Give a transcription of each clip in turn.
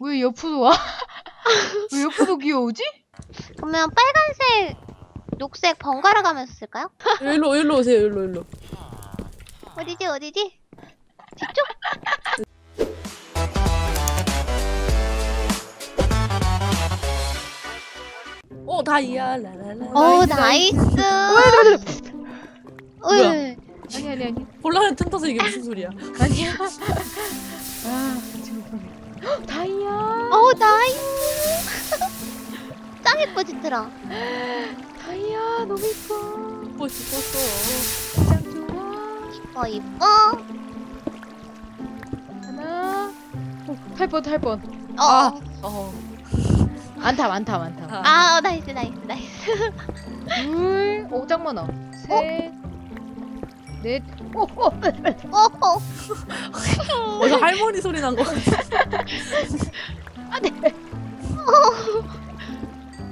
왜 옆으로 와? 왜 옆으로 기어오지? 그러면 빨간색, 녹색 번갈아 가면서 쓸까요? 일로 일로 오세요. 일로 일로. 어디지 어디지? 뒤쪽? 어 다이아 라라라. 오 나이스, 나이스. 어이, 아니 아니 아니 곤란한 틈 타서 이게 무슨 소리야? 아니야. 아 헉, 다이아. 오 나이스. 짱 예뻐 진짜라. 다이아 너무 이뻐. 먹고 싶었어. 짱 좋아. 이뻐 이뻐. 하나. 어, 탈 뻔, 탈 뻔. 어. 아. 어. 많다, 많다, 많다. 아 나이스 나이스 나이스. 둘, 오, 짱 많아. 셋, 넷, 오, 오, 어 어. 어서 할머니 소리 난 거. 같아.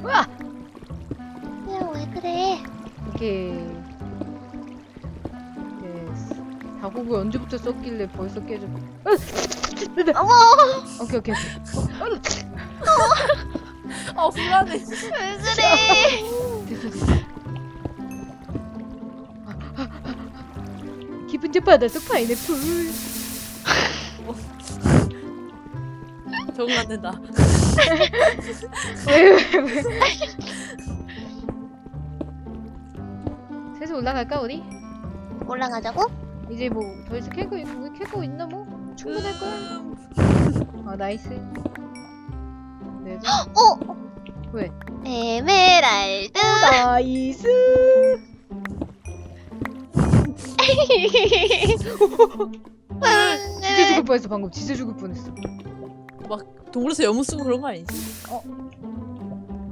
와. 그냥 왜 그래? 오케이. 예스. 다국을 언제부터 썼길래 벌써 깨졌? 어머 오케이, 오케이. 아 불안해. 왜 그래? 됐어, 됐어. 기분 좀 받아서 파인애플. 적응 안 된다. 왜, 왜, 왜? 셋이 올라갈까 우리? 올라가자고? 이제 뭐 더 이상 캐고 있는 캐고 있나 뭐 충분할 거야. 아 나이스. 네. 어 왜? 에메랄드. 나이스. 진짜 죽을 뻔했어 방금. 진짜 죽을 뻔했어. 동물에서 여무 쓰고 그런 거 아니지?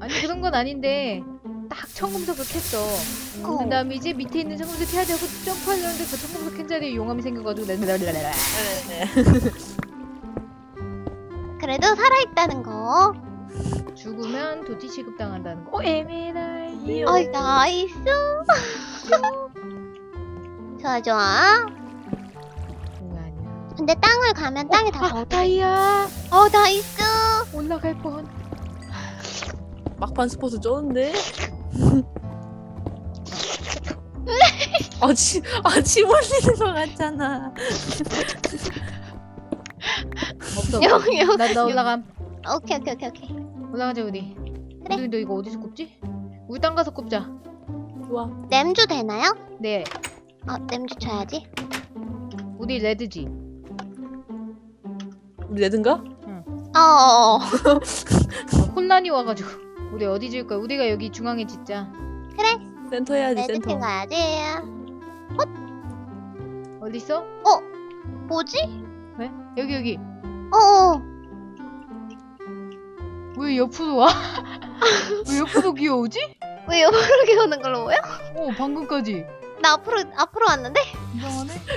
아니 그런 건 아닌데 딱 청금석을 캤어. 어. 그 다음에 이제 밑에 있는 청금석 캐야 되고 점프하려는데 그 청금석 캔 자리에 용암이 생겨가지고 랄랄랄랄랄. 네. 그래도 살아있다는 거. 죽으면 도티 취급 당한다는 거. 어 에메랄드. 어이 나이스. 좋아 좋아. 근데 땅을 가면 땅이 다 아, 더. 다이아 어 나이스. 올라갈 뻔. 막판 스포츠 쩌는데. 아치 아침 흘리는 거 같잖아. 없어. 영, 영, 나, 나 영. 올라감. 오케이 오케이 오케이 오케이. 올라가자 우리. 그래. 우리 너 이거 어디서 꼽지? 우리 땅 가서 꼽자. 좋아. 냄주 되나요? 네. 어 냄주 쳐야지. 우리 레드지. 우리 레드인가? 어어어. 혼란이 와가지고. 우리 어디 질 거야? 우리가 여기 중앙에 짓자. 그래. 센터 해야지 레드 팀 센터. 가야지. 어디 있어? 뭐지? 왜? 여기 여기. 어 어. 왜 옆으로 와? 왜 옆으로 기어오지? 왜 옆으로 오는 걸로 보여? 어 방금까지. 나 앞으로 앞으로 왔는데?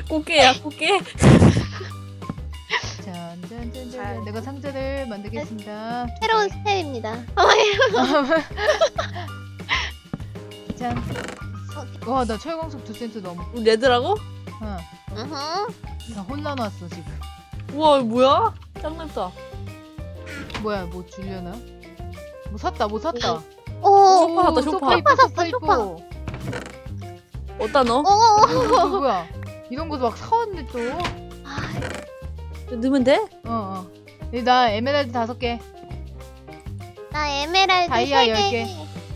꽃게야 꽃게. 짠짠짠짠. 내가 상자를 만들겠습니다. 새로운 스텝입니다. 짠. 와 나 철광석 두 센트 넘어. 우리 레드라고? 어. 나 혼란 왔어 지금. 우와 이거 뭐야? 짱났다. 뭐야 뭐 주려나? 뭐 샀다 뭐 샀다. 오. 쇼파 샀다, 쇼파. 소파 이뻐 샀어, 소파 이뻐. 어디다 넣어? 오. 이거 뭐야? 이런 것도 막 사왔네 또. 아, 넣으면 돼? 어 어. 여기 나 에메랄드 다섯 개. 나 에메랄드 다이아 3개. 열 개.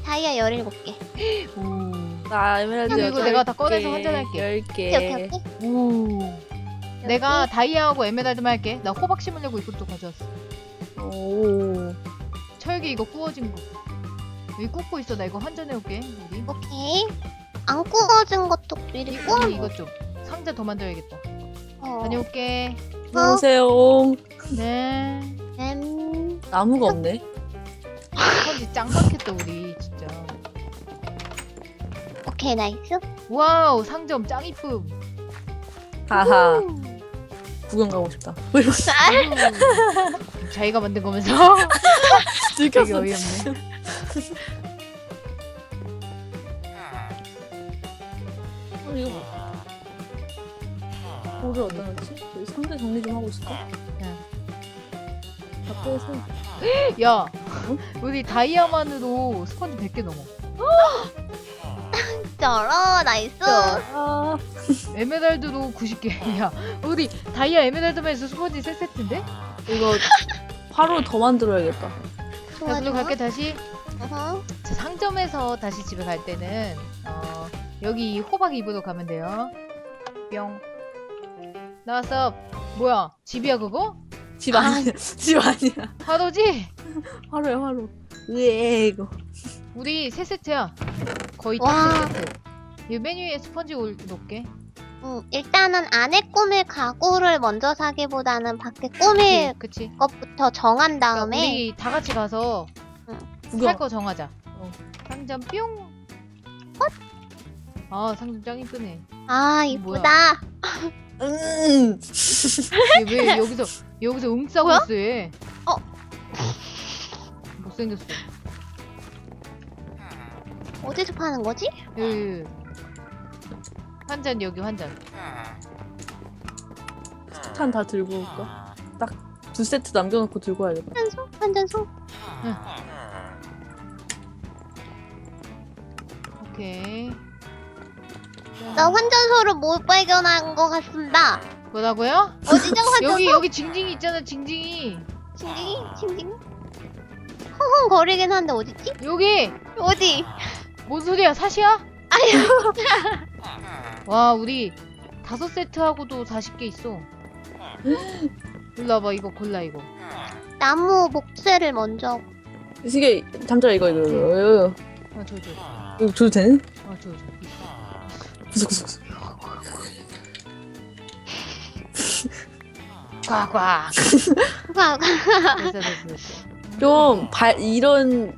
다이아 17개. 오. 나 에메랄드 이거 여덟 내가 다 개, 꺼내서 환전할게. 열 오케이 개. 오케이 오케이. 오. 내가 다이아하고 에메랄드만 할게. 나 호박 심으려고 이것도 가져왔어. 오. 철기 이거 구워진 거. 여기 굽고 있어. 나 이거 환전해 올게. 우리. 오케이. 안 구워진 것도 미리 구워. 우리 이것 좀. 상자 더 만들어야겠다. 어. 다녀올게. 안녕하세요. 네. 음. 나무가 없네. 선지 짱 많겠다 우리 진짜. 오케이 나이스. 와우 상점 짱 이쁨. 하하. 음. 구경 가고 싶다. 왜 이러지? 음. 자기가 만든 거면서 되게. 어이없네. 어, 이거 뭐를 어디다 넣지? 여기 상자 정리 좀 하고 있을까? 밖에서 야, 우리 다이아만으로 스펀지 100개 넘어. 쩔어 나이스. 아 에메랄드도 90개. 야, 우리 다이아 에메랄드만 해서 스펀지 3세트인데? 이거 화로 더 만들어야겠다. 좋아 좋아. 갈게 다시. 어허. 자, 상점에서 다시 집에 갈 때는 어, 여기 호박 입으로 가면 돼요. 뿅. 나왔어. 뭐야? 집이야 그거? 집 아니야. 집 아니야. 화로지? 화로야 화로. 왜 이거? 우리 세 세트야. 거의 와. 세 세트. 이 메뉴에 스펀지 올 놓게. 응, 일단은 안에 꾸밀 가구를 먼저 사기보다는 밖에 꾸밀 그치? 것부터 정한 그러니까 다음에 우리 다 같이 가서 구경. 살거 정하자. 어. 상점 뿅. 아 상점 짱 이쁘네. 아? 이쁘다. 음. 얘왜 여기서 여기서 응 싸고 뭐야? 있어 얘? 어. 못생겼어. 어디서 파는 거지? 여기 환잔 여기 환잔. 탄 다 들고 올까? 딱 두 세트 남겨놓고 들고 와야겠다. 한잔소? 한잔소? 오케이. 나 환전소를 못 발견한 것 같습니다. 뭐라고요? 어디죠 환전소? 여기 여기 징징이 있잖아 징징이. 징징이? 징징이? 허흥 거리긴 한데 어딨지? 여기 어디? 뭔 소리야 사시야? 와 우리 다섯 세트 하고도 40개 있어. 와봐 이거 골라 이거. 나무 목쇠를 먼저 이게 잠자라 이거 이거 이거 이거 아 줘, 줘. 이거 줘도 되는? 아. 구석 가 됐어 됐어 됐어. 좀 발 이런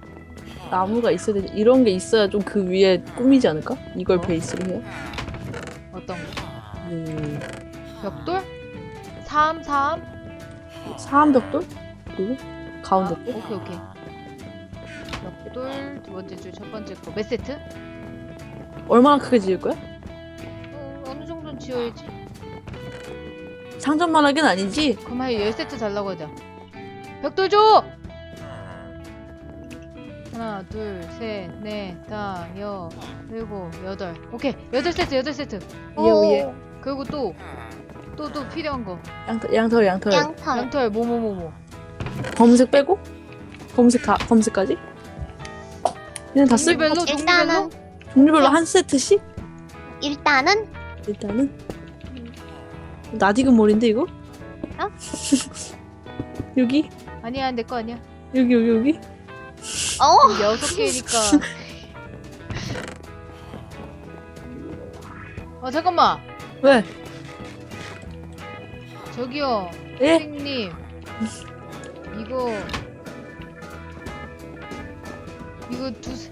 나무가 있어야 돼. 이런 게 있어야 좀 그 위에 꾸미지 않을까? 이걸 어? 베이스로 해요. 어떤 거? 음, 벽돌? 삼 삼. 사암벽돌 그리고 가운데 아, 거. 오케이 오케이. 벽돌 두 번째 줄 첫 번째 거 몇 세트? 얼마나 크게 지을 거야? 정도는 지어야지. 상점만 하긴 아니지. 한 10세트 달라고 하자. 벽돌 줘! 하나, 둘, 셋, 넷, 다, 여, 일곱, 여덟. 오케이, 여덟 세트, 여덟 세트. 위에 위에 그리고 또, 또, 또 필요한 거. 양털 양털 양털. 양털 양털, 뭐, 뭐, 뭐, 뭐. 검색 빼고 검색 다 검색까지. 그냥 다 쓰고 종류별로, 종류별로? 일단은 종류별로 한 세트씩 일단은 일단은 나디금 몰인데 이거? 어? 여기 아니야, 내 거 아니야. 여기 여기 여기 어 여섯 개니까. 어, 잠깐만. 왜? 저기요. 예? 선생님. 이거. 이거 두, 세-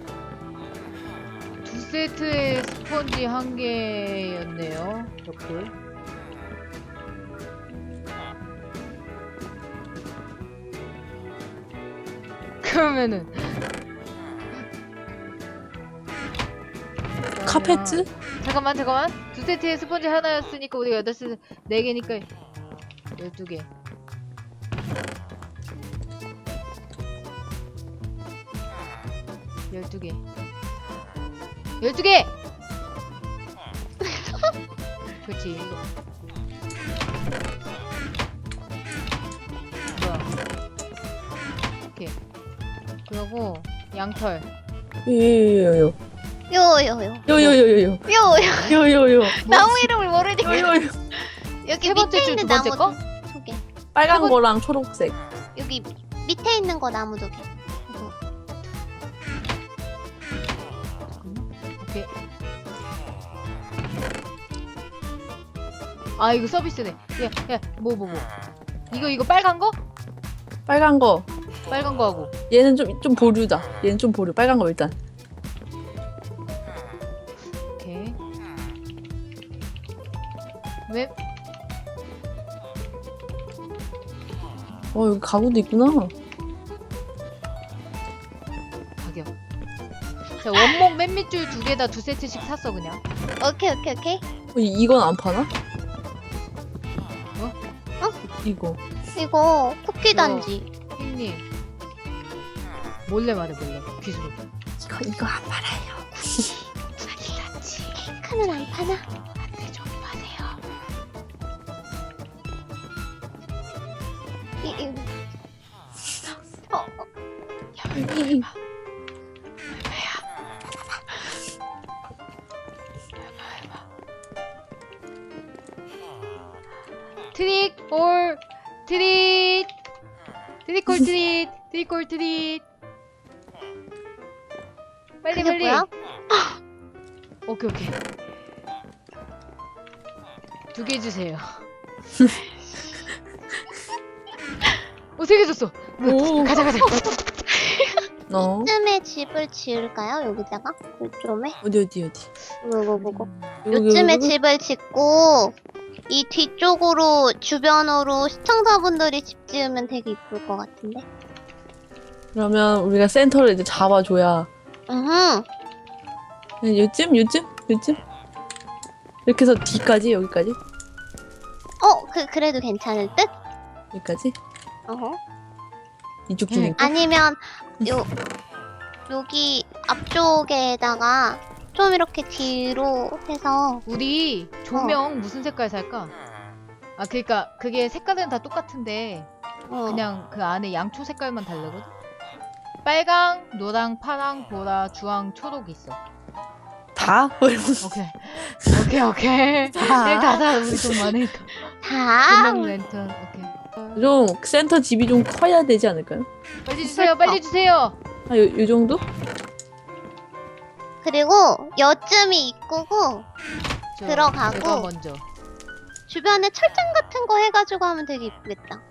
두 세트에 스펀지 한 개였네요. 벽돌. 그러면은. 카페트? 잠깐만 잠깐만 두 세트에 스펀지 하나였으니까 우리가 여덟 세트 네 개니까 열두 개 열두 개 열두 개. 그렇지. 이거 뭐야? 오케이 그리고 양털. 요요요요 요요요 요요요요요 요요 요요요 나무 이름을 모르니까 요요요. 여기 세 번째 밑에 줄 있는 두 번째 나무 거? 두 개. 빨간 거랑 초록색. 여기 밑에 있는 거 나무 두 개. 아 이거 서비스네. 야, 야, 뭐, 뭐, 뭐. 이거 이거 빨간 거? 빨간 거 빨간 거 하고. 얘는 좀 좀 보류다 얘는 좀 보류 빨간 거 일단 오케이. 웹. 어 여기 가구도 있구나 가격. 자 원목 맨 밑줄 두 개 다 두 세트씩 샀어 그냥. 오케이 오케이 오케이. 어, 이, 이건 안 파나? 뭐? 이거 이거 쿠키 단지. 님 몰래 말해 몰래 귀수로. 이거 이거 안 말아요. 케이크는 안 파나? 안돼 좀 마세요. 이, 이. 어, 어, 이- 이- 올 트릿 올 트릿 빨리 그게 빨리 뭐야? 오케이 오케이 두 개 주세요 어세 개 줬어 오. 가자 가자 어 요즘에 집을 지을까요? 여기다가? 요즘에? 어디 어디 어디. 뭐고 뭐고 요즘에 여기? 집을 짓고 이 뒤쪽으로 주변으로 시청자분들이 집 지으면 되게 이쁠 것 같은데 그러면 우리가 센터를 이제 잡아줘야 응 그냥 요쯤 요쯤 요쯤 이렇게 해서 뒤까지 여기까지 어? 그, 그래도 괜찮을 듯? 여기까지 어허. 이쪽 응. 중에 아니면 요 여기 앞쪽에다가 좀 이렇게 뒤로 해서. 우리 조명 무슨 색깔 살까? 아 그니까 그게 색깔은 다 똑같은데 어. 그냥 그 안에 양초 색깔만 다르거든? 빨강, 노랑, 파랑, 보라, 주황, 초록 있어. 다? 오케이. 오케이 오케이. 다? 사. 우리 돈 많으니까. 다? 조명 랜턴. 오케이. 좀 센터 집이 좀 커야 되지 않을까요? 빨리 주세요 빨리 주세요. 아, 요, 요 정도? 그리고 여쯤이 입구고 저, 들어가고. 먼저 주변에 철장 같은 거 해가지고 하면 되게 이쁘겠다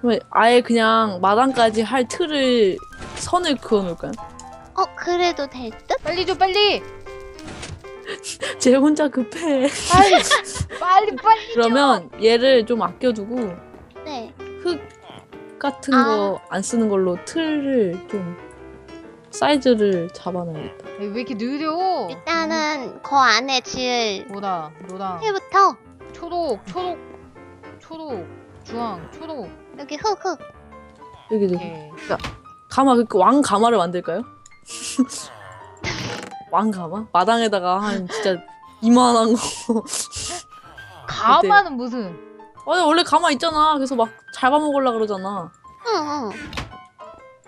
그러면 아예 그냥 마당까지 할 틀을 선을 그어놓을까요? 어 그래도 될 듯? 빨리 줘 빨리 쟤 혼자 급해. 빨리 빨리 빨리 그러면 얘를 좀 아껴두고 네 흙 같은 아. 거 안 쓰는 걸로 틀을 좀 사이즈를 잡아놔야겠다. 왜 이렇게 느려 일단은 거 안에 지을 보라 노랑 해부터 초록 초록 초록 주황 초록 여기 흙흙 여기도 오케이 가마 그 왕 가마를 만들까요? 왕 가마? 마당에다가 한 진짜 이만한 거. 가마는 무슨 아니 원래 가마 있잖아. 그래서 막 잡아먹으려 그러잖아. 응응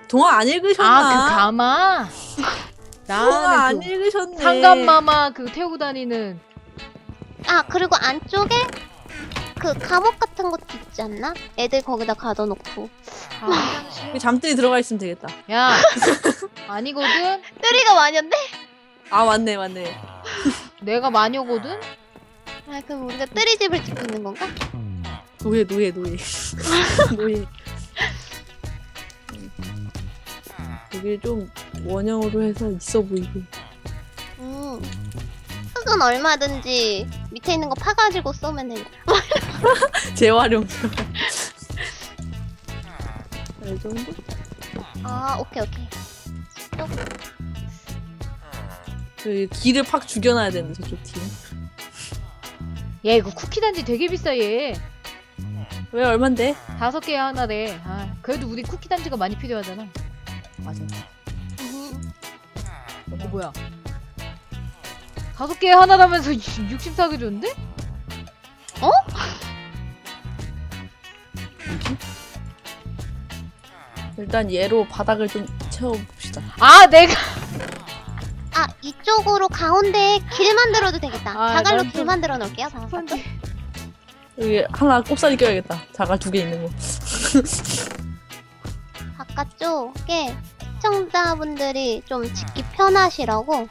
동화 안 읽으셨나? 아그 가마 동화 안 나는 그 읽으셨네. 상감마마 그 태우고 다니는 아 그리고 안쪽에 그 감옥 같은 것도 있지 않나? 애들 거기다 가둬놓고 아, 그 잠들이 들어가 있으면 되겠다. 야 아니거든 뜨리가 마녀인데? 아 맞네 맞네. 내가 마녀거든 아 그럼 우리가 뜨리 집을 짓고 있는 건가? 노예 노예 노예 노예. 여기 좀 원형으로 해서 있어 보이게. 음 흙은 얼마든지 밑에 있는 거 파가지고 쏘면 되니까 재활용. 이 정도? 아 오케이 오케이 그 길을 팍 죽여놔야 되는데 저쪽 뒤에. 야 이거 쿠키 단지 되게 비싸 얘 왜 얼만데? 다섯 개 하나래 아 그래도 우리 쿠키 단지가 많이 필요하잖아 맞아. 음, 어 뭐야 다섯 개 하나라면서 64개 줬는데? 일단 얘로 바닥을 좀 채워봅시다. 아 내가 아 이쪽으로 가운데 길 만들어도 되겠다 아, 자갈로 난길 좀- 만들어 놓을게요 자갈 여기 하나 꼽사리 껴야겠다. 자갈 두 개 있는 거. 바깥 쪽에 시청자분들이 좀 짓기 편하시라고.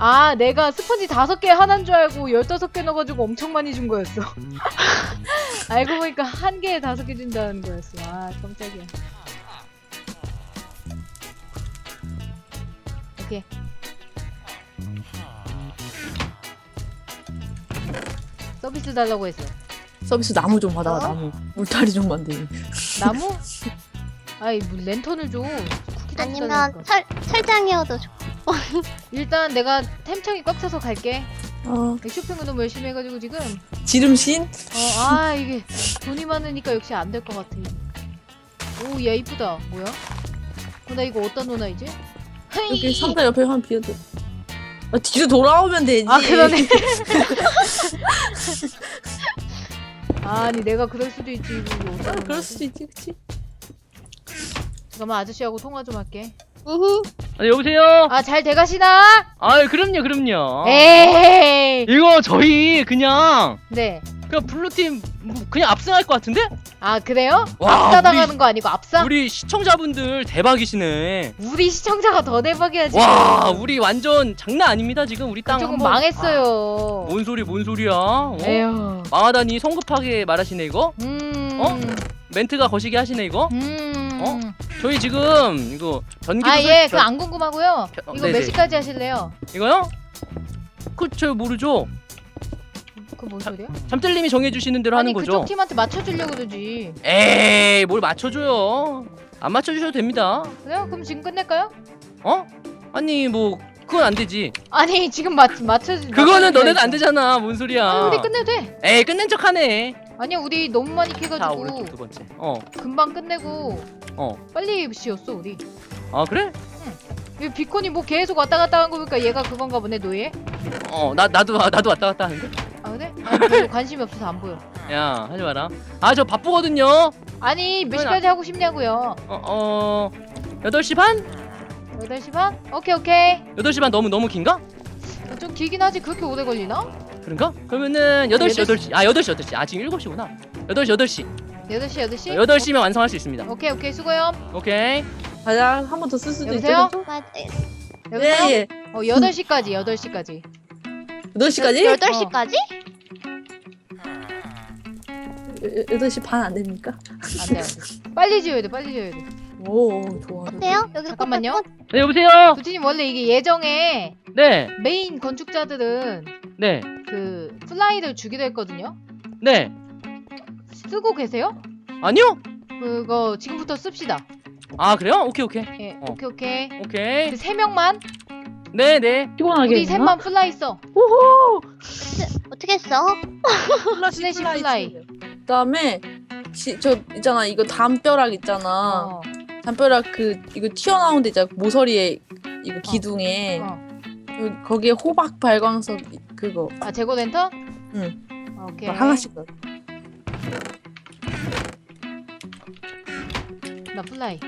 아 내가 스펀지 다섯 개 하나인 줄 알고 열다섯 개 넣어가지고 엄청 많이 준 거였어. 알고 보니까 한 개에 다섯 개 준다는 거였어. 아 깜짝이야. 오케이. 서비스 달라고 했어 서비스 나무 좀 받아와 어? 나무. 울타리 좀 만들기. 나무? 아이 뭐 랜턴을 쿠키 단지 아니면. 철, 철장이어도 좋고 일단 내가 템창이 꽉 차서 갈게 어, 쇼핑을 너무 열심히 해가지고 지금 지름신? 어, 아 이게 돈이 많으니까 역시 안 될 것 같아. 오, 야 이쁘다. 뭐야? 어, 나 이거 어디다 놓나 이제? 여기 헤이! 상자 옆에 한 비어도. 아, 뒤로 돌아오면 되지. 아 그러네. 아니 내가 그럴 수도 있지. 이거 어디다 아, 그럴 거지? 수도 있지, 그치? 잠깐만 아저씨하고 통화 좀 할게. 으흠. 아, 여보세요? 아 잘 돼가시나? 아, 그럼요, 그럼요. 에이. 이거 저희 그냥 네. 그냥 블루팀 뭐 그냥 압승할 것 같은데? 아 그래요? 와, 압사 우리- 당하는 거 아니고 압사? 우리, 우리 시청자분들 대박이시네. 시청자가 더 대박이야 지금. 와, 우리 완전 장난 아닙니다. 지금 우리 땅 조금 한번- 망했어요. 아, 뭔 소리, 뭔 소리야? 어? 에휴. 망하다니 성급하게 말하시네 이거? 음. 어? 멘트가 거시기 하시네 이거? 음. 어? 저희 지금 이거 전기 아, 예, 그거 안 궁금하고요. 겨- 어, 이거 몇 네네. 시까지 하실래요? 이거요? 그저 모르죠. 그뭔 소리야? 잠들님이 정해주시는 대로 아니, 하는 거죠. 그쪽 팀한테 맞춰주려고 그러지. 에이, 뭘 맞춰줘요? 안 맞춰주셔도 됩니다. 그래요? 그럼 지금 끝낼까요? 어? 아니 뭐 그건 안 되지. 아니, 지금 맞, 맞춰, 그거는 너네도. 안 되잖아. 뭔 소리야? 아니, 우리 끝내도 돼. 에이 끝낸 척하네. 아니야, 우리 너무 많이 자 캐가지고 오른쪽 두 번째. 어, 금방 끝내고 어. 빨리 지었어, 우리. 아 그래? 이 비콘이 뭐 계속 왔다 갔다 한 거 보니까 얘가 그건가 보네, 노예? 어, 나 나도 나도 왔다 갔다 하는데. 별로 관심이 없어서 안 보여. 야 하지 마라. 아 저 바쁘거든요. 아니, 몇 시까지 하고 싶냐고요? 어, 어 8시 반? 8시 반? 오케이, 오케이. 8시 반 너무 너무 긴가? 어, 좀 길긴 하지, 그렇게 오래 걸리나? 그런가? 그러면은 8시 8시. 8시. 아 8시 8시. 아 지금 7시구나. 8시 8시. 8시, 8시? 8시면 완성할 수 있습니다. 오케이, 오케이, 수고요. 오케이. 가자, 한 번 더 쓸 수도 여보세요? 있죠. 맞, 여보세요? 예, 예. 어, 8시까지, 8시까지. 8시까지? 8시까지? 8시 반 안 됩니까? 안 돼, 안 돼. 빨리 지어야 돼, 빨리 지어야 돼. 오, 좋아. 어때요? 여기 잠깐만요. 네 여보세요. 부티님 원래 이게 예정에 네. 메인 건축자들은 네. 그 플라이를 주기로 했거든요. 네. 쓰고 계세요? 아니요. 그거 지금부터 씁시다. 아 그래요? 오케이 오케이. 예, 어. 오케이 오케이. 오케이. 그세 명만 네 네. 피곤하게. 우리 셋만 플라이 써. 오호! 어떻게 했어? 슬래시 플라이. 그다음에 시, 저 있잖아 이거 담벼락 있잖아 어, 담벼락 그 이거 튀어나온 데 있잖아 모서리에 이거 기둥에 어. 여기, 거기에 호박 발광석 그거 아 재고 랜턴? 응. 어, 오케이. 하나씩 넣어. 나 플라이.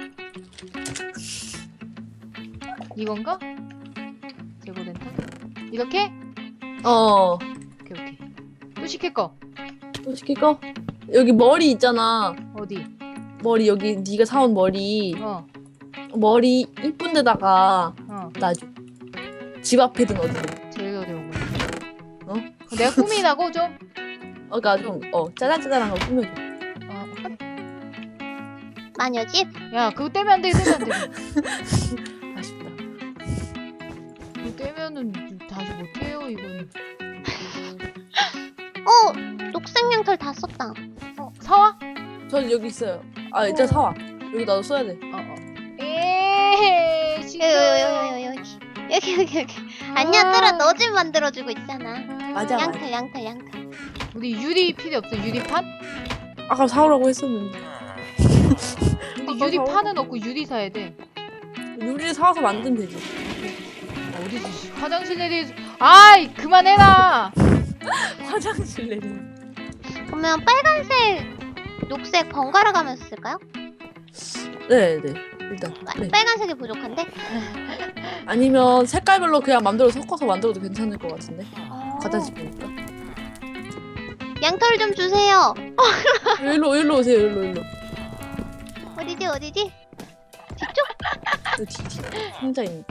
이건가? 재고 랜턴? 이렇게? 어. 오케이 오케이. 또 시킬 거 또 시킬 거? 여기 머리 있잖아. 어디? 머리 여기 네가 사온 머리 어, 머리 이쁜 데다가 어. 놔줘. 집 앞에든 어디든. 제일 어려운 거. 어? 내가 꾸미라고 좀. 어, 그러니까 좀어 짜잘짜잘한 거 꾸며줘. 어, 오케이. 마녀 집? 야 그거 떼면 안 돼, 떼면 안 돼. 아쉽다. 그거 떼면은 다시 못 해요 이거는. 어! 녹색 양털 다 썼다. 어 사와? 전 여기 있어요. 아 일단 사와. 여기 나도 써야 돼. 어 어. 에이 여기. 여기, 여기, 여기. 여기, 여기, 여기. 아니야, 뚫어. 너 집 만들어주고 있잖아. 맞아. 양털, 양털, 양털. 우리 유리 필요 없어 유리판? 아까 사오라고 했었는데. 근데 유리판은 없고 유리 사야 돼. 유리를 사와서 만들면 되지. 어디지? 화장실 내리. 아이 그만해라. 화장실 내리는. 그러면 빨간색, 녹색 번갈아 가면서 쓸까요? 네, 네. 일단. 빨- 네. 빨간색이 부족한데? 아니면 색깔별로 그냥 맘대로 섞어서 만들어도 괜찮을 것 같은데. 어. 과자 집이니까. 양털 좀 주세요. 일로 일로 오세요. 일로 일로. 어디지, 어디지? 여기 뒤, 뒤. 상자 있는.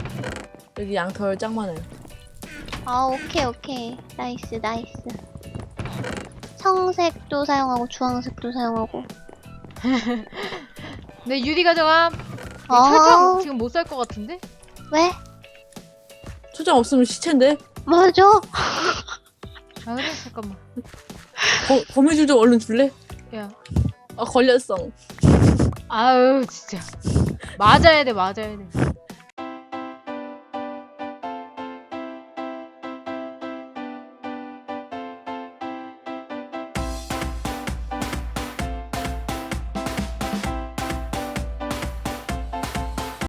여기 양털 짱 많아요. 아, 오케이, 오케이. 나이스, 나이스. 청색도 사용하고, 주황색도 사용하고. 네 유리 가져가. 아. 철창 지금 못 살 것 같은데? 왜? 초장 없으면 시체인데. 맞아. 아 그래 잠깐만. 거, 거미줄 좀 얼른 줄래? 야. 아 걸렸어. 아유 진짜. 맞아야 돼 맞아야 돼.